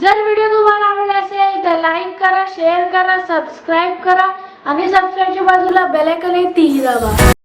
जर व्हिडिओ तुम्हाला आवडला असेल तर लाईक करा शेअर करा सबस्क्राईब करा आणि सबस्क्राईबच्या बाजूला बेलायकन ती आहे दाबा.